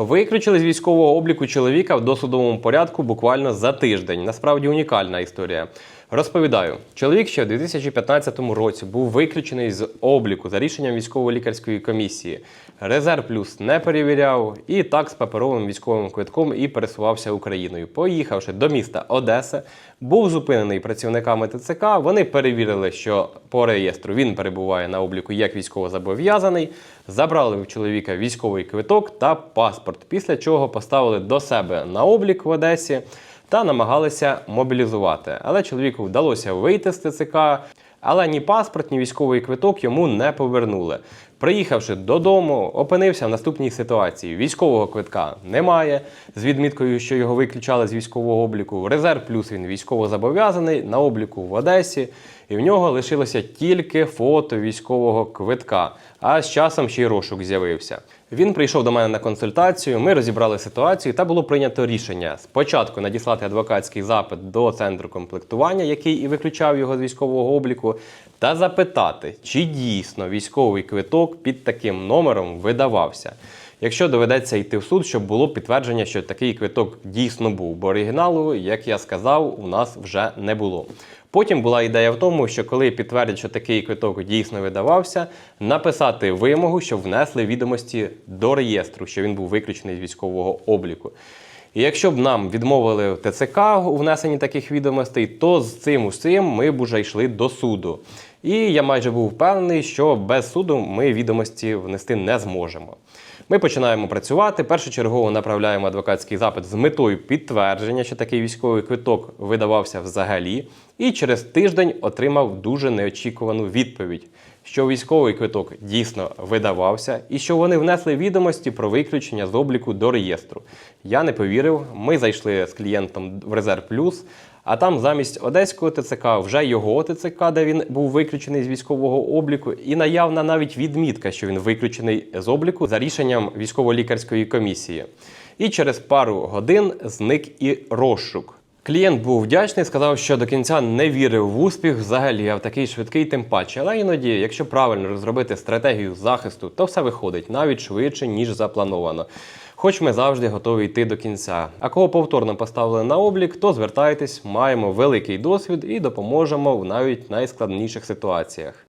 Виключили з військового обліку чоловіка в досудовому порядку буквально за тиждень. Насправді унікальна історія. Розповідаю, чоловік ще в 2015 році був виключений з обліку за рішенням військово-лікарської комісії. Резерв плюс не перевіряв і так з паперовим військовим квитком і пересувався Україною. Поїхавши до міста Одеса, був зупинений працівниками ТЦК. Вони перевірили, що по реєстру він перебуває на обліку як військовозобов'язаний. Забрали в чоловіка військовий квиток та паспорт, після чого поставили до себе на облік в Одесі та намагалися мобілізувати. Але чоловіку вдалося вийти з ТЦК, але ні паспорт, ні військовий квиток йому не повернули. Приїхавши додому, опинився в наступній ситуації: військового квитка немає, з відміткою, що його виключали з військового обліку. Резерв плюс він військово-зобов'язаний на обліку в Одесі, і в нього лишилося тільки фото військового квитка. А з часом ще й розшук з'явився. Він прийшов до мене на консультацію. Ми розібрали ситуацію та було прийнято рішення спочатку надіслати адвокатський запит до центру комплектування, який і виключав його з військового обліку, та запитати, чи дійсно військовий квиток під таким номером видавався. Якщо доведеться йти в суд, щоб було підтвердження, що такий квиток дійсно був, бо оригіналу, як я сказав, у нас вже не було. Потім була ідея в тому, що коли підтвердять, що такий квиток дійсно видавався, написати вимогу, щоб внесли відомості до реєстру, що він був виключений з військового обліку. І якщо б нам відмовили ТЦК у внесенні таких відомостей, то з цим усім ми б уже йшли до суду. І я майже був впевнений, що без суду ми відомості внести не зможемо. Ми починаємо працювати. Першочергово направляємо адвокатський запит з метою підтвердження, що такий військовий квиток видавався взагалі. І через тиждень отримав дуже неочікувану відповідь, що військовий квиток дійсно видавався, і що вони внесли відомості про виключення з обліку до реєстру. Я не повірив. Ми зайшли з клієнтом в Резерв Плюс. А там замість одеського ТЦК вже його ТЦК, де він був виключений з військового обліку, і наявна навіть відмітка, що він виключений з обліку за рішенням військово-лікарської комісії. І через пару годин зник і розшук. Клієнт був вдячний, сказав, що до кінця не вірив в успіх взагалі, а в такий швидкий тим паче. Але іноді, якщо правильно розробити стратегію захисту, то все виходить навіть швидше, ніж заплановано. Хоч ми завжди готові йти до кінця. А кого повторно поставили на облік, то звертайтесь, маємо великий досвід і допоможемо в навіть найскладніших ситуаціях.